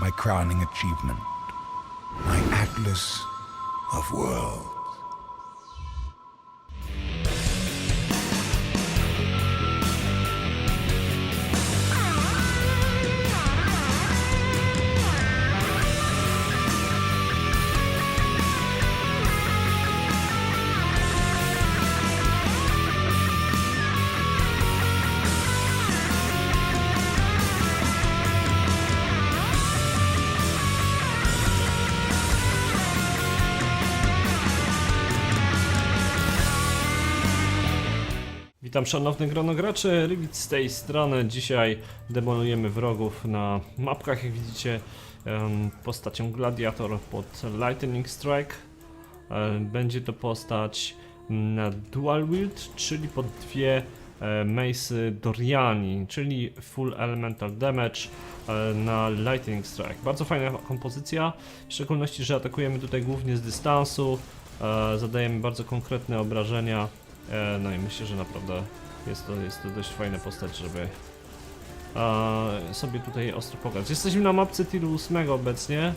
my crowning achievement, my atlas of worlds. Witam szanownych gronograczy, Rybit z tej strony. Dzisiaj demolujemy wrogów na mapkach, jak widzicie postacią Gladiator pod Lightning Strike. Będzie to postać na Dual Wield, czyli pod dwie e, Mace'y Doriani, czyli Full Elemental Damage e, na Lightning Strike. Bardzo fajna kompozycja, w szczególności, że atakujemy tutaj głównie z dystansu, e, zadajemy bardzo konkretne obrażenia no i myślę, że naprawdę jest to, jest to dość fajna postać, żeby e, sobie tutaj ostro pograć. Jesteśmy na mapce tiru 8 obecnie,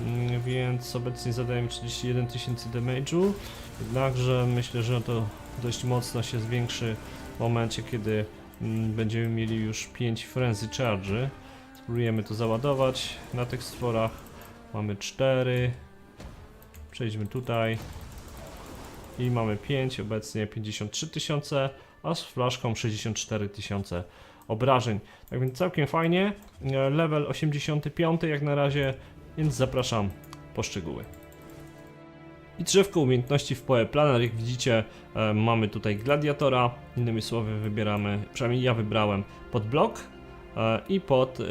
mm, więc obecnie zadajemy 31 tysięcy damage'u, jednakże myślę, że to dość mocno się zwiększy w momencie, kiedy mm, będziemy mieli już 5 frenzy charge. Spróbujemy to załadować na tych stworach. Mamy 4. Przejdźmy tutaj. I mamy 5, obecnie 53 tysiące, a z flaszką 64 tysiące obrażeń. Tak więc całkiem fajnie. E, Level 85 jak na razie, więc zapraszam po szczegóły. I drzewko umiejętności w Poe Planner, jak widzicie, e, mamy tutaj gladiatora. Innymi słowy, wybieramy, przynajmniej ja wybrałem pod blok e, i pod e,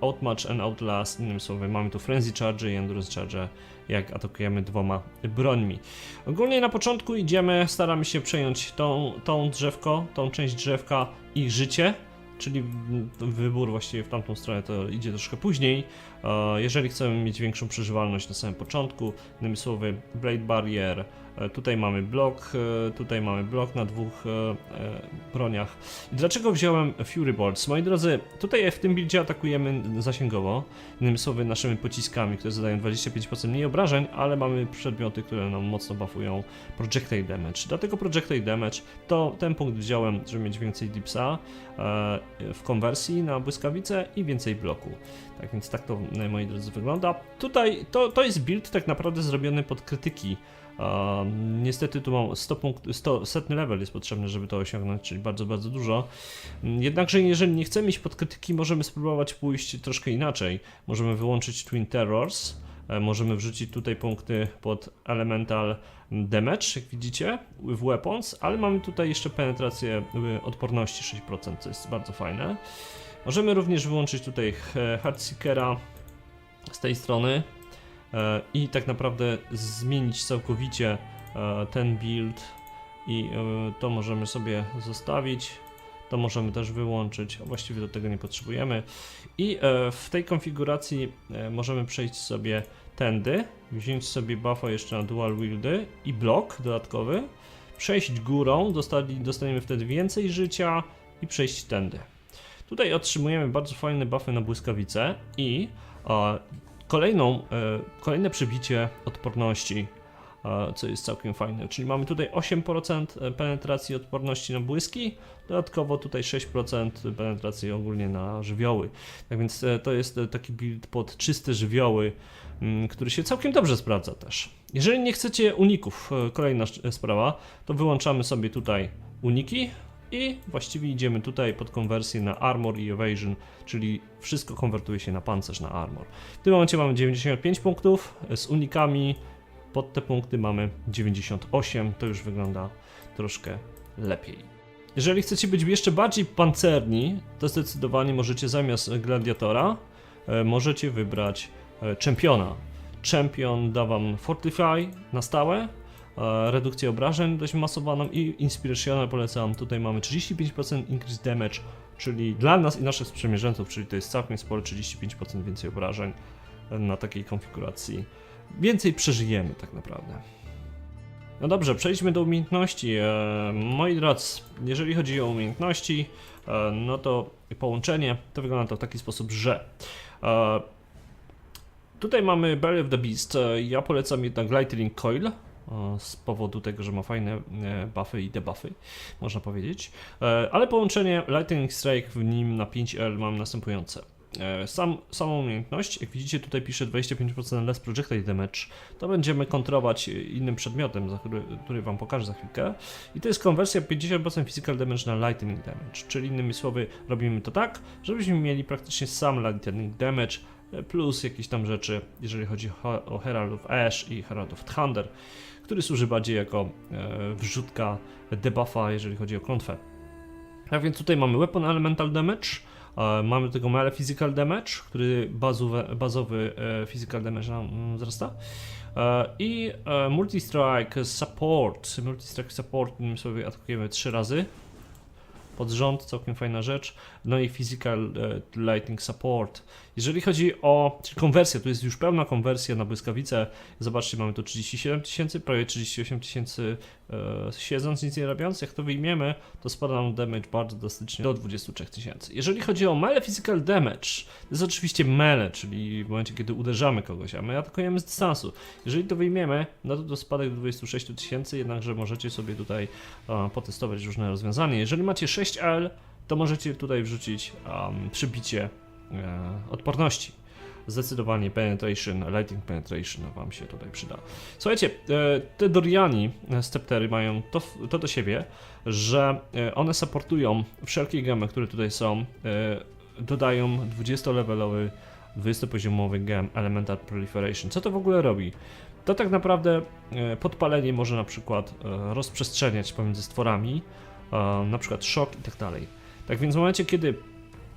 Outmatch and Outlast. Innymi słowy, mamy tu Frenzy Charge i Endurance Charge, jak atakujemy dwoma brońmi. Ogólnie na początku idziemy, staramy się przejąć tą, tą drzewko, tą część drzewka i życie, czyli wybór właściwie w tamtą stronę to idzie troszkę później. E, Jeżeli chcemy mieć większą przeżywalność na samym początku, innymi słowy Blade Barrier, tutaj mamy blok, e, tutaj mamy blok na dwóch e, e, broniach. Dlaczego wziąłem Fury Bolts? Moi drodzy, tutaj w tym buildzie atakujemy zasięgowo, innymi słowy naszymi pociskami, które zadają 25% mniej obrażeń, ale mamy przedmioty, które nam mocno buffują projectile damage. Dlatego projectile damage to ten punkt wziąłem, żeby mieć więcej dipsa e, w konwersji na błyskawicę i więcej bloku. Tak więc tak to, e, moi drodzy, wygląda. Tutaj to, to jest build tak naprawdę zrobiony pod krytyki. Niestety tu mam 100 punkt, 100, setny level jest potrzebny, żeby to osiągnąć, czyli bardzo, bardzo dużo. Mm, Jednakże jeżeli nie chcemy iść pod krytyki, możemy spróbować pójść troszkę inaczej. Możemy wyłączyć Twin Terrors, e, możemy wrzucić tutaj punkty pod Elemental Damage, jak widzicie, w Weapons, ale mamy tutaj jeszcze penetrację y, odporności 6%, co jest bardzo fajne. Możemy również wyłączyć tutaj Heartseekera z tej strony i tak naprawdę zmienić całkowicie e, ten build i e, to możemy sobie zostawić. To możemy też wyłączyć, właściwie do tego nie potrzebujemy. I e, w tej konfiguracji e, możemy przejść sobie tędy, wziąć sobie buffa jeszcze na dual wieldy i blok dodatkowy, przejść górą, dostaniemy wtedy więcej życia i przejść tędy. Tutaj otrzymujemy bardzo fajne buffy na błyskawice i e, kolejną, e, kolejne przebicie odporności, e, co jest całkiem fajne. Czyli mamy tutaj 8% penetracji odporności na błyski, dodatkowo tutaj 6% penetracji ogólnie na żywioły. Tak więc e, to jest e, taki build pod czyste żywioły, mm, który się całkiem dobrze sprawdza też. Jeżeli nie chcecie uników, e, kolejna sprawa, to wyłączamy sobie tutaj uniki i właściwie idziemy tutaj pod konwersję na armor i evasion, czyli wszystko konwertuje się na pancerz, na armor. W tym momencie mamy 95 punktów, z unikami pod te punkty mamy 98, to już wygląda troszkę lepiej. Jeżeli chcecie być jeszcze bardziej pancerni, to zdecydowanie możecie zamiast gladiatora, e, możecie wybrać e, czempiona. Champion da wam Fortify na stałe, redukcję obrażeń dość masowaną i Inspirational polecam. Tutaj mamy 35% increase damage, czyli dla nas i naszych sprzymierzeńców, czyli to jest całkiem sporo 35% więcej obrażeń e, na takiej konfiguracji. Więcej przeżyjemy tak naprawdę. No dobrze, przejdźmy do umiejętności. E, moi drodzy, jeżeli chodzi o umiejętności, e, no to połączenie to wygląda to w taki sposób, że e, Tutaj mamy Belly of the Beast. E, Ja polecam jednak Lightning Coil. E, Z powodu tego, że ma fajne e, buffy i debuffy, można powiedzieć. E, Ale połączenie Lightning Strike w nim na 5L mam następujące. Sam, samą umiejętność, jak widzicie tutaj pisze 25% less projectile damage, to będziemy kontrować innym przedmiotem, za który, który wam pokażę za chwilkę. I to jest konwersja 50% physical damage na lightning damage, czyli innymi słowy robimy to tak, żebyśmy mieli praktycznie sam lightning damage plus jakieś tam rzeczy, jeżeli chodzi o Herald of Ash i Herald of Thunder, który służy bardziej jako e, wrzutka debuffa, jeżeli chodzi o klątwę. Tak więc tutaj mamy Weapon Elemental Damage, mamy tego Melee Physical Damage, który bazowy, bazowy e, Physical Damage nam mm, wzrasta. E, I Multi-Strike Support. Multi-Strike Support, innymi słowy, atakujemy 3 razy pod rząd, całkiem fajna rzecz. No i Physical Lightning Support. Jeżeli chodzi o konwersję, to jest już pełna konwersja na błyskawicę. Zobaczcie, mamy tu 37 tysięcy, prawie 38 tysięcy e, siedząc, nic nie robiąc. Jak to wyjmiemy, to spada nam damage bardzo drastycznie do 23 tysięcy. Jeżeli chodzi o melee physical damage, to jest oczywiście melee, czyli w momencie, kiedy uderzamy kogoś, a my atakujemy z dystansu. Jeżeli to wyjmiemy, no to to spadek do 26 tysięcy, jednakże możecie sobie tutaj e, potestować różne rozwiązania. Jeżeli macie 6L, to możecie tutaj wrzucić um, przybicie odporności. Zdecydowanie penetration, lighting penetration wam się tutaj przyda. Słuchajcie, e, te Doriani, e, steptery mają to, to do siebie, że e, one supportują wszelkie gemy, które tutaj są, e, dodają 20-levelowy, 20-poziomowy gem Elemental Proliferation. Co to w ogóle robi? To tak naprawdę e, podpalenie może na przykład e, rozprzestrzeniać pomiędzy stworami, e, na przykład szok i tak dalej. Tak więc w momencie, kiedy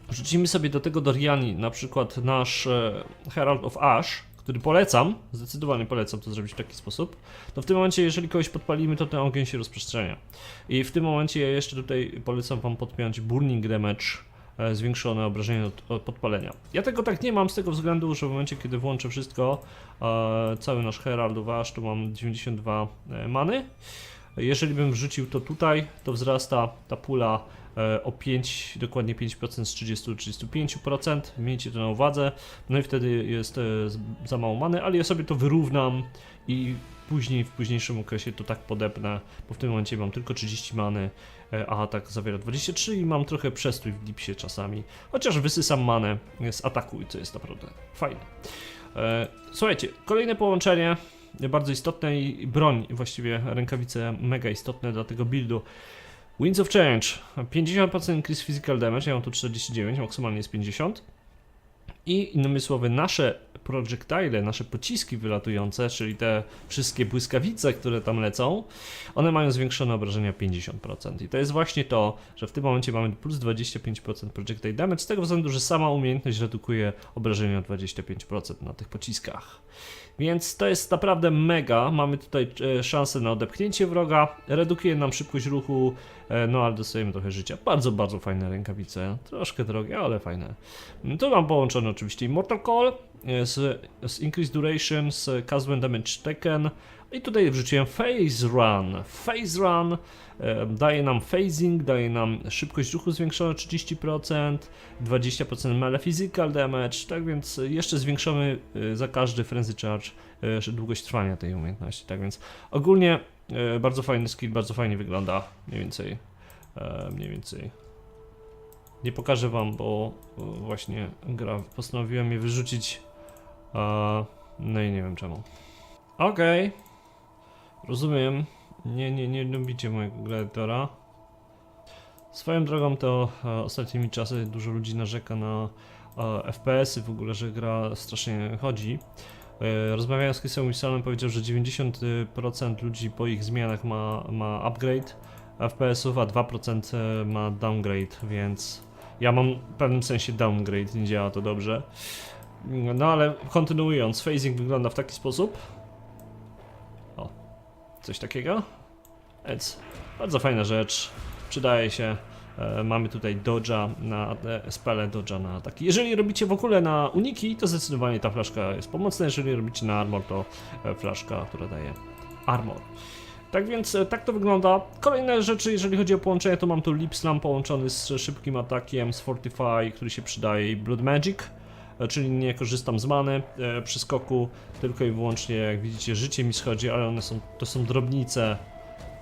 Wrzucimy sobie do tego Doriani na przykład nasz e, Herald of Ash, który polecam, zdecydowanie polecam to zrobić w taki sposób, to w tym momencie, jeżeli kogoś podpalimy, to ten ogień się rozprzestrzenia. I w tym momencie ja jeszcze tutaj polecam wam podpiąć Burning Damage, e, zwiększone obrażenie od, od podpalenia. Ja tego tak nie mam z tego względu, że w momencie, kiedy włączę wszystko, e, cały nasz Herald of Ash, to mam 92 e, many. Jeżeli bym wrzucił to tutaj, to wzrasta ta pula e, o 5, dokładnie 5% z 30 do 35%. Miejcie to na uwadze. No i wtedy jest e, za mało many, ale ja sobie to wyrównam i później, w późniejszym okresie to tak podepnę, bo w tym momencie mam tylko 30 many, e, a atak zawiera 23 i mam trochę przestój w dipsie czasami. Chociaż wysysam manę z ataku i to jest naprawdę fajne. Słuchajcie, kolejne połączenie, bardzo istotne i broń, właściwie rękawice mega istotne dla tego buildu. Winds of Change, 50% increase physical damage, ja mam tu 49, maksymalnie jest 50. I innymi słowy, nasze projectile, nasze pociski wylatujące, czyli te wszystkie błyskawice, które tam lecą, one mają zwiększone obrażenia 50%. I to jest właśnie to, że w tym momencie mamy plus 25% projectile damage, z tego względu, że sama umiejętność redukuje obrażenia o 25% na tych pociskach. Więc to jest naprawdę mega. Mamy tutaj e, szansę na odepchnięcie wroga, redukuje nam szybkość ruchu, no ale dostajemy trochę życia. Bardzo, bardzo fajne rękawice. Troszkę drogie, ale fajne. Tu mam połączone oczywiście Immortal Call e, z, z Increased Duration, z When Damage Taken. I tutaj wrzuciłem Phase Run. Phase Run e, daje nam phasing, daje nam szybkość ruchu zwiększone o 30%, 20% melee physical damage, tak więc jeszcze zwiększamy e, za każdy frenzy charge e, długość trwania tej umiejętności. Tak więc ogólnie e, bardzo fajny skill, bardzo fajnie wygląda, mniej więcej, e, mniej więcej. Nie pokażę wam, bo e, właśnie gra postanowiłem je wyrzucić, e, no i nie wiem czemu. Okej, rozumiem. Nie, nie, nie lubicie mojego gladiatora. Swoją drogą to e, ostatnimi czasy dużo ludzi narzeka na e, FPS-y, w ogóle, że gra strasznie chodzi. E, rozmawiając z Chrisem Wilsonem powiedział, że 90% ludzi po ich zmianach ma, ma upgrade FPS-ów, a 2% e, ma downgrade, więc ja mam w pewnym sensie downgrade, nie działa to dobrze. No ale kontynuując, phasing wygląda w taki sposób. O, coś takiego. Więc bardzo fajna rzecz, przydaje się. E, mamy tutaj dodge'a na e, spele dodge'a na ataki. Jeżeli robicie w ogóle na uniki, to zdecydowanie ta flaszka jest pomocna. Jeżeli robicie na armor, to e, flaszka, która daje armor. Tak więc tak to wygląda. Kolejne rzeczy, jeżeli chodzi o połączenie, to mam tu Lip Slam połączony z szybkim atakiem, z Fortify, który się przydaje i Blood Magic. czyli nie korzystam z many przy skoku, tylko i wyłącznie, jak widzicie, życie mi schodzi, ale one są, to są drobnice,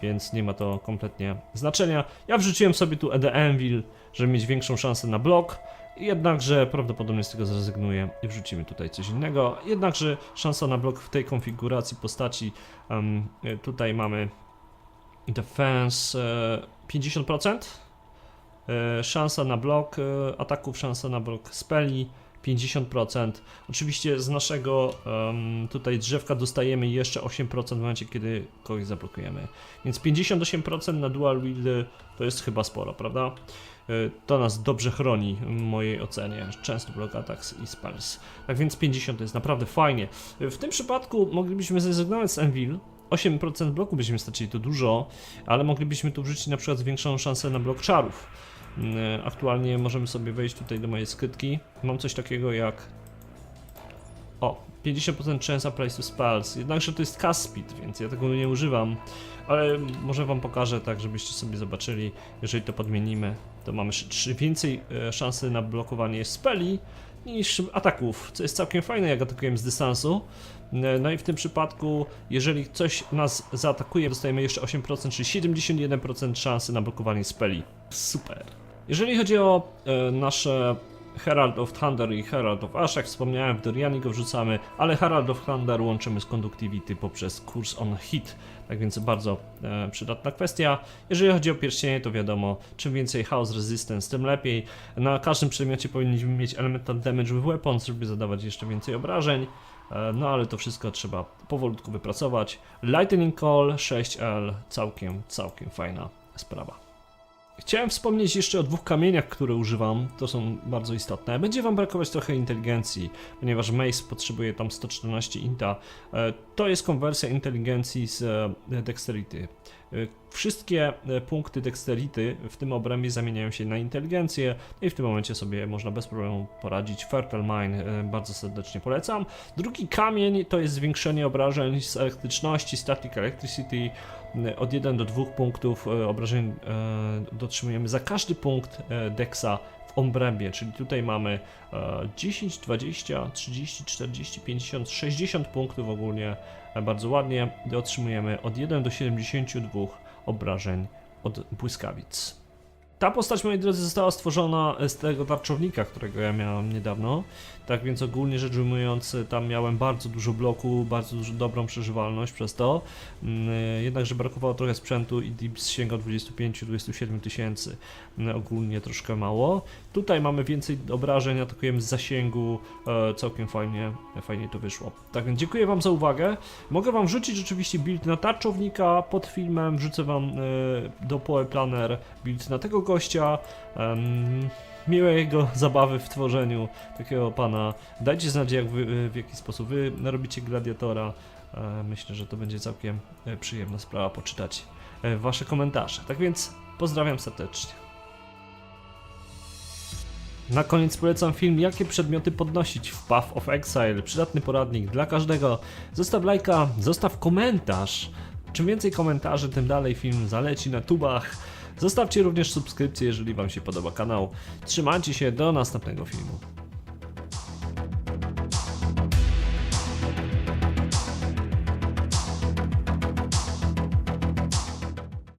więc nie ma to kompletnie znaczenia. Ja wrzuciłem sobie tu ED Anvil, żeby mieć większą szansę na blok, jednakże prawdopodobnie z tego zrezygnuję i wrzucimy tutaj coś innego. Jednakże szansa na blok w tej konfiguracji postaci, e, tutaj mamy defense e, 50%, e, szansa na blok e, ataków, szansa na blok speli 50%. Oczywiście z naszego em, tutaj drzewka dostajemy jeszcze 8% w momencie, kiedy kogoś zablokujemy. Więc 58% na dual wield to jest chyba sporo, prawda? E, To nas dobrze chroni w mojej ocenie. Często block attacks i spells. Tak więc 50 to jest naprawdę fajnie. E, W tym przypadku moglibyśmy zrezygnować z Envil. 8% bloku byśmy stracili, to dużo, ale moglibyśmy tu wrzucić na przykład większą szansę na blok czarów. Mm, Aktualnie możemy sobie wejść tutaj do mojej skrytki. Mam coś takiego jak. O, 50% chance place to spells. Jednakże to jest speed, więc ja tego nie używam. Ale może wam pokażę tak, żebyście sobie zobaczyli. Jeżeli to podmienimy, to mamy więcej e, szansy na blokowanie speli niż ataków, co jest całkiem fajne, jak atakujemy z dystansu. E, No i w tym przypadku, jeżeli coś nas zaatakuje, dostajemy jeszcze 8%, czyli 71% szansy na blokowanie speli. Super. Jeżeli chodzi o e, nasze Herald of Thunder i Herald of Ash, jak wspomniałem, w Doriani go wrzucamy, ale Herald of Thunder łączymy z Conductivity poprzez kurs on hit, tak więc bardzo e, przydatna kwestia. Jeżeli chodzi o pierścienie, to wiadomo, czym więcej House Resistance, tym lepiej. Na każdym przedmiocie powinniśmy mieć Elemental Damage with Weapons, żeby zadawać jeszcze więcej obrażeń. E, No ale to wszystko trzeba powolutku wypracować. Lightning Call 6L, całkiem, całkiem fajna sprawa. Chciałem wspomnieć jeszcze o dwóch kamieniach, które używam, to są bardzo istotne. Będzie wam brakować trochę inteligencji, ponieważ Mace potrzebuje tam 114 inta. E, To jest konwersja inteligencji z e, Dexterity. E, Wszystkie e, punkty Dexterity w tym obrębie zamieniają się na inteligencję i w tym momencie sobie można bez problemu poradzić. Fertile Mine bardzo serdecznie polecam. Drugi kamień to jest zwiększenie obrażeń z elektryczności, Static Electricity od 1 do 2 punktów e, obrażeń dotrzymujemy za każdy punkt Dexa obrębie, czyli tutaj mamy e, 10, 20, 30, 40, 50, 60 punktów ogólnie e, bardzo ładnie otrzymujemy od 1 do 72 obrażeń od błyskawic. Ta postać, moi drodzy, została stworzona z tego tarczownika, którego ja miałem niedawno. Tak więc ogólnie rzecz ujmując, tam miałem bardzo dużo bloku, bardzo dużo, dobrą przeżywalność przez to. Mm, Jednakże brakowało trochę sprzętu i Dips sięgał 25-27 tysięcy. Mm, Ogólnie troszkę mało. Tutaj mamy więcej obrażeń, atakujemy z zasięgu. e, Całkiem fajnie, fajnie to wyszło. Tak więc dziękuję Wam za uwagę. Mogę Wam wrzucić rzeczywiście build na tarczownika pod filmem. Wrzucę Wam e, do Poe Planner build na tego gościa. Em, miłego zabawy w tworzeniu takiego pana. Dajcie znać, jak wy, w jaki sposób wy robicie gladiatora. E, Myślę, że to będzie całkiem e, przyjemna sprawa poczytać e, wasze komentarze. Tak więc pozdrawiam serdecznie. Na koniec polecam film Jakie przedmioty podnosić w Path of Exile. Przydatny poradnik dla każdego. Zostaw lajka, zostaw komentarz. Czym więcej komentarzy, tym dalej film zaleci na tubach. Zostawcie również subskrypcję, jeżeli Wam się podoba kanał. Trzymajcie się, do następnego filmu.